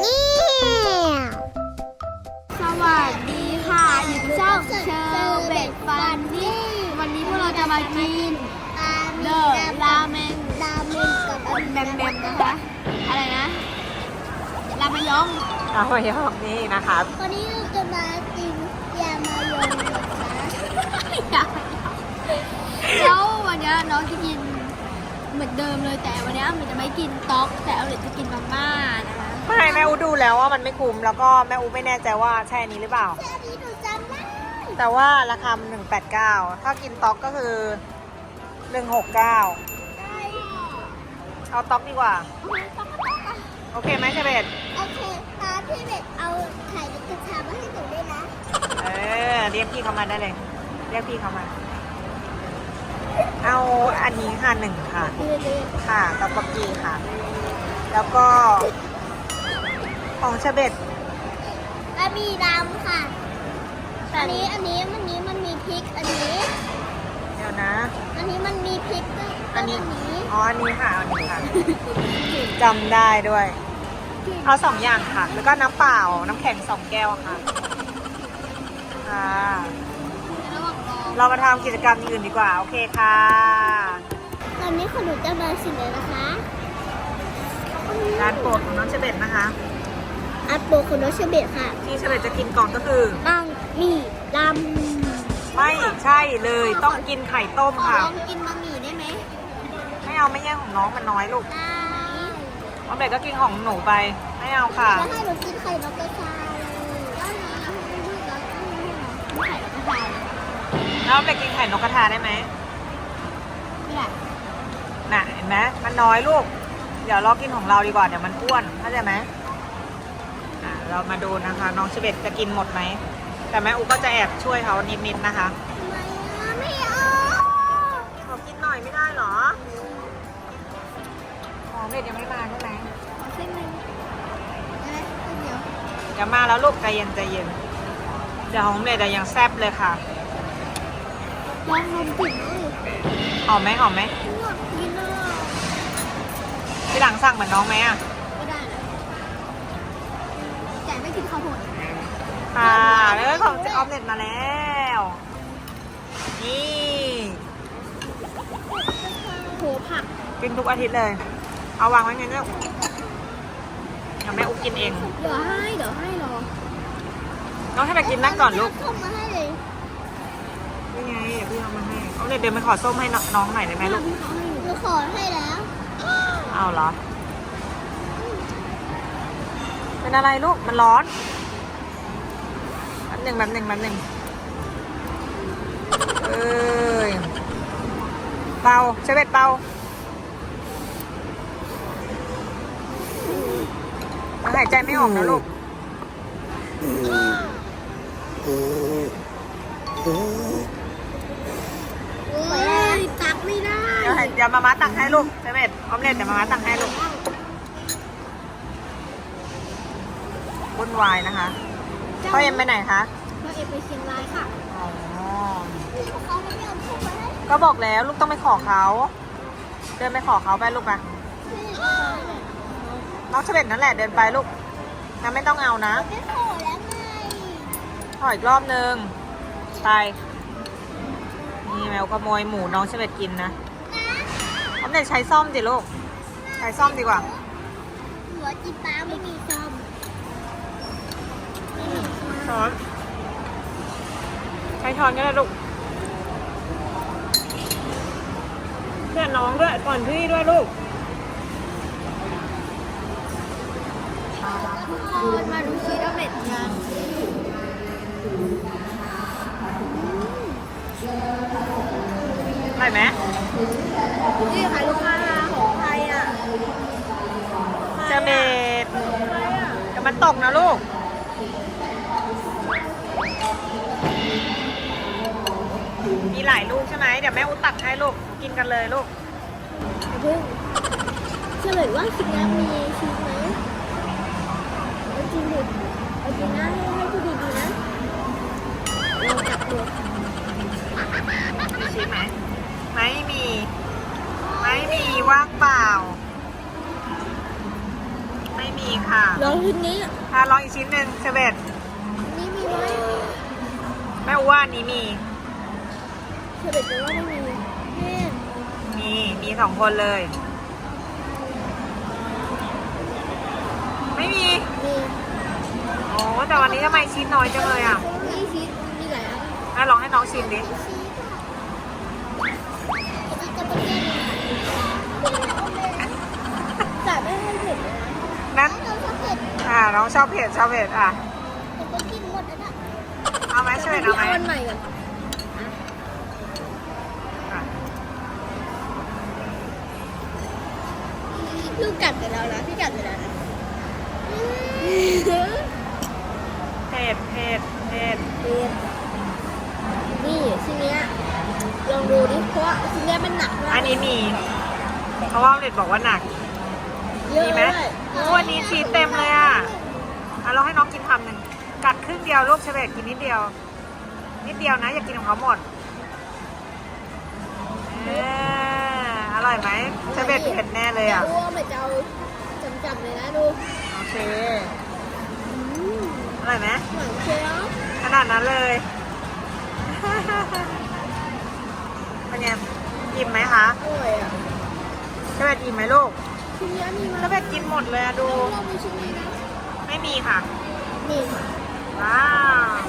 นี่สวัสดีค่ะอยู่ช่องเชอร์เบตฟันนี่วันนี้พวกเราจะมากินเดอะราเมงราเมงกับอันแบมแบมนะคะ อะไรนะรามยองเอาไปยอกนี่นะครับวันนี้เราจะมากินยามายองนะคะแล้ววันนี้น้องจะกินเหมือนเดิมเลยแต่วันนี้มันจะไม่กินต๊อกแต่เอาเล็จะกินมาม่านะคะ ไม่แม่อูดูแล้วว่ามันไม่คุ้มแล้วก็แม่อูไม่แน่ใจว่าใช่อันนี้หรือเปล่า แค่นี้หนูจำได้แต่ว่าราคาหนึ่งแปดเก้าถ้ากินต๊อกก็คือหนึ่งหกเก้าเอาต๊อกดีกว่าโอเคไหมเชเบตโอเคตาพี่เบ็ดเอาไข่นกกระทามาให้หนูด้วยนะ เออเรียกพี่เขามาได้เลย เรียกพี่เขามา เอาอันนี้ค่ะหนึ่งค่ะคือเลยค่ะต๊อกบกกีค่ะ แล้วก็ ของเชเบตแล้วมีดำค่ะ อันนี้อันนี้อันนี้มันมีพริกอันนี้ เดี๋ยวนะ อันนี้มันมีพริกด้วยอันนี้อันนี้อ๋ออันนี้ค่ะอันนี้ค่ะจำได้ด้วย เอาสองอย่างค่ะ แล้วก็น้ำเปล่า น้ำแข็งสองแก้วค่ะค่ะระหว่างรอเรามาทำกิจกรรมอื่นดีกว่า โอเคค่ะ ตอนนี้ขนมจะมาสิเลยนะคะ ร้านโปรดของน้องเชเบตนะคะ อัดโปคุณโนชเบตค่ะที่เชเบตจะกินก่อนก็คือบังมีลไม่ใช่เลยต้องกินไข่ต้มขอค่ะ ลองกินบะหมี่ได้ไหมไม่เอาไม่แย่งของน้องมันน้อยลูกำได้น้องเบตก็กินของหนูไป ไม่เอาค่ะ แล้วให้หนูกินไข่นกกระทาเลยไข่กระเพราน้องเบตกินไข่นกกระทาได้ไหมไม่ได้น่ะเห็นไหมมันน้อยลูก เดี๋ยวเรากินของเราดีกว่าเดี๋ยวมันอ้วนเข้าใจไหมอะ เรามาดูนะคะ น้องเชเบตจะกินหมดไหม แต่แม่อุก็จะแอบช่วยเขานิดๆนะคะทำไมอะไม่เอาขอกินหน่อยไม่ได้เหรอของเบตยังไม่มาใช่ไหมขอเส้นหนึ่งได้ไหมเส้นเดียวเดี๋ยวมาแล้วลูกใจเย็นใจเย็น เดี๋ยวของเบตอะยังแซ่บเลยค่ะลองนมปิ่นเลยหอมไหมหอมไหมง่วงกินอะทีหลังสั่งเหมือนน้องไหมอะก็ได้นะแต่ ไม่กินข้าวโพดค่ะแล้วก็ของเจออฟเน็ตมาแล้ว นี่โหผักกินทุกอาทิตย์เลย เอาวางไว้ไงเนี่ยเดี๋ยวแม่อุกกินเอง เดี๋ยวให้เดี๋ยวให้รอน้องให้ไปกินนั่งก่อนลูกเข้ามาให้เลยนี่ไงเดี๋ยวพี่เอามาให้เอาเดี๋ยวเดินไปขอส้มให้น้องหน่อยได้ไหมลูกพี่เขาให้อยู่หนูขอให้แล้ว เอาเหรอ เป็นอะไรลูก มันร้อนแป๊บหนึ่งแป๊บหนึ่งแป๊บหนึ่งเอ้ยเบาเชเวตเบาแล้วหายใจไม่ออกนะลูกโอ้ยตักไม่ได้ เดี๋ยวให้เดี๋ยวมาม่าตักให้ลูกเชเวตออมเล็ตเดี๋ยวมาม่าตักให้ลูก วุ่นวายนะคะพ่อเอ็มไปไหนคะเราเอไปเชียงรายค่ะอ๋อเขาไม่ยอมพูดมาให้ก็บอกแล้วลูกต้องไปขอเขาเดินไปขอเขาไปลูกไปน้องเฉเบ็ดนั่นแหละเดินไปลูกนะไม่ต้องเอานะไม่ขอแล้วไงขออีกรอบนึงไปนี่แมวขโมยหมูน้องเฉเบ็ดกินนะออมเด็ดใช้ซ่อมสิลูกใช้ซ่อมดีกว่าหัวจีป้าไม่มีซ่อม ช้อนใช้ช้อนก็ได้ลูกเพื่อนน้องด้วยก่อนพี่ด้วยลูกคนมาดูชีสเบ็ดยังได้ไหมนี่ค่ะลูกค้าของใครอะเฉเบ็ดจะมันตกนะลูก มีหลายลูกใช่ไหมเดี๋ยวแม่อุตักให้ลูกกินกันเลยลูกอย่าเพิ่งเฉลยว่าสิ่งนั้นมีชีสไหมเอาจริงดิเอาจริงนะให้ให้พูดดีๆนะเราจับตัวมีชีสไหมไม่มี ไม่มีว่างเปล่า ไม่มีมีค่ะลองชิ้นนี้ถ้าลองอีกชิ้นหนึ่งเชเบตนี่มีไหมแม่อูว่าอันนี้มี เชอร์เบตจะว่าไม่มีแม่มีมีสองคนเลย ไม่มีมีโอ้แต่วันนี้ทำไมชิ้นน้อยจังเลยอะมีชีสมีหลายอันอะลองให้น้องชิมดิแต่ไม่ให้เผ็ดเลยนะนั้น เราชอบเผ็ดอ่าน้องชอบเผ็ดชอบเผ็ดอะ แต่ก็กินหมดแล้วนะเอาไหมเชเบตเอาไหม เอาอันใหม่ก่อน อะ ลูกกัดไปแล้วนะพี่กัดไปแล้วนะ เผ็ ดเผ็ดเผ็ดเผ็ดนี่ชิ้นเนี้ยลองดูดิเพราะว่าชิ้นเนี้ยมันหนักมากอันนี้มี เพราะว่าเด็ดบอกว่าหนัก เยอะมีไหมด้วยโอ้วันนี้ชีสเต็มเลยอะอะเราให้น้องกินคำหนึ่งกัดครึ่งเดียวลูกเฉลตกินนิดเดียว นิดเดียวนะ อย่ากินของเขาหมดเอออร่อยไหมเฉลตเผ็ดแน่เลยอะอ้วมันจะเอาจับๆเลยนะดู โอเค อร่อยไหมหวานเชียวขนาดนั้นเลย เป็นไงอิ่มไหมคะอร่อยอะเฉลตอิ่มไหมลูกชิ้นเนี้ยมีมาเฉลตกินหมดเลยอะดูลองดูชิ้นนี้นะไม่มีค่ะ นี่ว้าว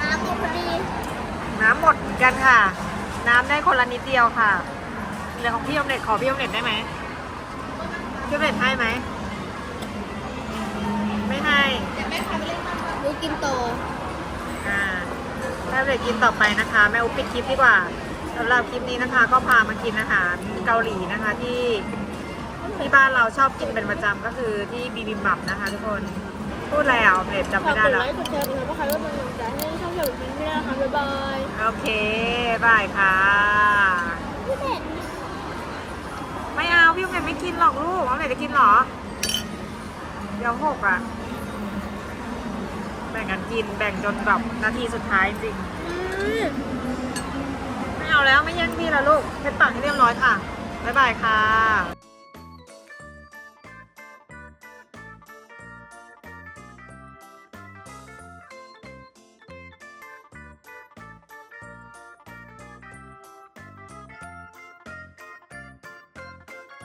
น้ำหมดพอดีน้ำหมดเหมือนกันค่ะ น้ำได้คนละนิดเดียวค่ะเหลือของพี่อมเล็ตขอพี่อมเล็ตได้ไหมพี่อมเล็ตให้ไหมไม่ เด็กกินต่อไปนะคะ แม่อุ๊บปิดคลิปดีกว่าสำหรับคลิปนี้นะคะ ก็พามากินอาหารเกาหลีนะคะที่ที่บ้านเราชอบกินเป็นประจำก็คือที่บีบิมบับนะคะ ทุกคนพูดแล้วเด็ดจำฝาไม่กได้กดแล้ไลวค์กดแชร์กดซับสไครต์กดกำลังใจให้ช่องเกี่ยวกับกินไม่ได้นะคะบ๊ายบายโอเคบายค่ะ พี่เด็ดไม่เอาพี่อมเล็ตไม่กินหรอกลูกอมเล็ตจะกินเหรอ เดี๋ยวหกอะ แบ่งกันกินแบ่งจนแบบนาทีสุดท้ายจริง ไม่เอาแล้วไม่แย่งพี่แล้วลูกเพชรปากให้เรียบร้อยค่ะ บ๊ายบายค่ะ